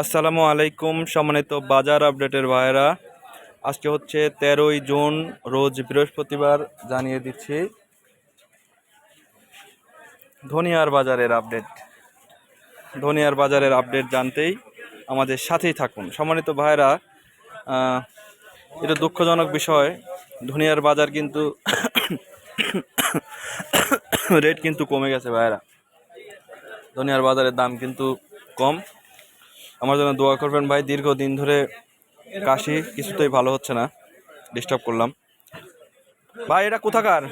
আসসালামু আলাইকুম, সম্মানিত বাজার আপডেটের ভাইরা আজকে হচ্ছে তেরোই জুন, রোজ বৃহস্পতিবার, জানিয়ে দিচ্ছি ধনিয়ার বাজারের আপডেট। ধনিয়ার বাজারের আপডেট জানতেই আমাদের সাথেই থাকুন। সম্মানিত ভাইরা এটা দুঃখজনক বিষয়, ধনিয়ার বাজার কিন্তু রেট কিন্তু কমে গেছে ভাইরা ধনিয়ার বাজারের দাম কিন্তু কম। আমার জন্য দোয়া করবেন ভাই দীর্ঘদিন ধরে কাশি কিছুতেই ভালো হচ্ছে না ডিস্টার্ব করলাম। ভাই এটা কোথাকার?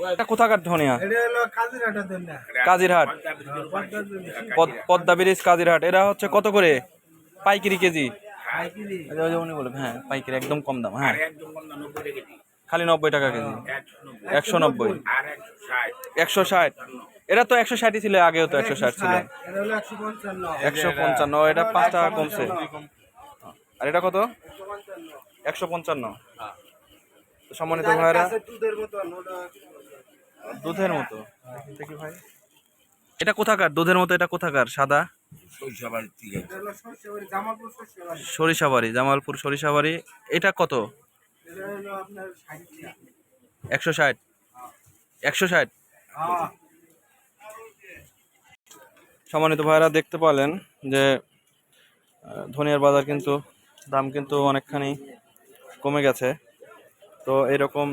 এটা কোথাকার ধনিয়া? কাজিরহাট পদ্মা ব্রিজ কাজিরহাট। এরা হচ্ছে কত করে? পাইকারি কেজি? পাইকারি। ওই যে- ওই যে উনি বলে হ্যাঁ পাইকারি একদম কম দাম হ্যাঁ। খালি নব্বই টাকা কেজি। একশো নব্বই। একশো ষাট। এটা তো একশো ষাটই ছিল আগেও তো একশো ষাট ছিল। একশো পঞ্চান্ন। এটা পাঁচ টাকা কমছে। আর এটা কত? একশো পঞ্চান্ন। তো সম্মানিত ভাইরা দুধের মতো দেখি ভাই। এটা কোথাকার? দুধের মতো এটা কোথাকার? সাদা? জামালপুর সরিষাবাড়ি জামালপুর সরিষাবাড়ি। এটা কত? একশো ষাট? একশো ষাট? হ্যাঁ। সম্মানিত ভাইরা দেখতে পেলেন যে ধনিয়ার বাজার কিন্তু দাম কিন্তু অনেকখানি কমে গেছে। তো এরকম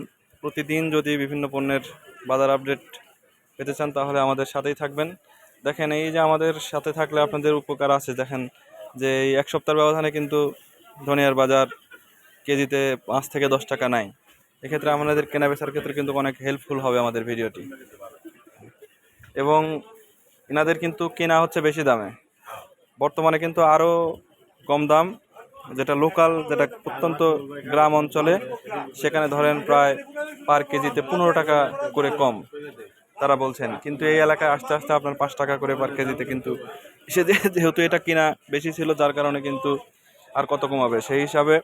প্রতিদিন যদি বিভিন্ন পণ্যের বাজার আপডেট পেতে চান তাহলে আমাদের সাথেই থাকবেন। দেখেন এই যে আমাদের সাথে থাকলে আপনাদের উপকার আছে। দেখেন যে এই এক সপ্তাহের ব্যবধানে কিন্তু ধনিয়ার বাজার কেজিতে পাঁচ থেকে দশ টাকা নাই। এক্ষেত্রে আমাদের কেনা বেচার ক্ষেত্রে কিন্তু অনেক হেল্পফুল হবে আমাদের ভিডিওটি। এবং এনাদের কিন্তু কেনা হচ্ছে বেশি দামে। বর্তমানে কিন্তু আরও কম দাম, যেটা লোকাল যেটা প্রত্যন্ত গ্রাম অঞ্চলে, সেখানে ধরেন প্রায় পার কেজিতে পনেরো টাকা করে কম, তারা বলছেন। কিন্তু এই এলাকায় আস্তে আস্তে আপনার পাঁচ টাকা করে পার কেজিতে কিন্তু সে যেহেতু এটা কিনা বেশি ছিল, যার কারণে কিন্তু আর কত কমাবে? সেই হিসাবে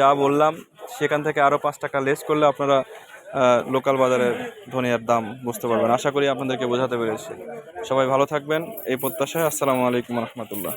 যা বললাম, সেখান থেকে আরও পাঁচ টাকা লেস করলে আপনারা লোকাল বাজারের ধনিয়ার দাম বুঝতে পারবেন। আশা করি আপনাদেরকে বোঝাতে পেরেছি। সবাই ভালো থাকবেন। এই প্রত্যাশায় আসসালামু আলাইকুম রহমতুল্লাহ।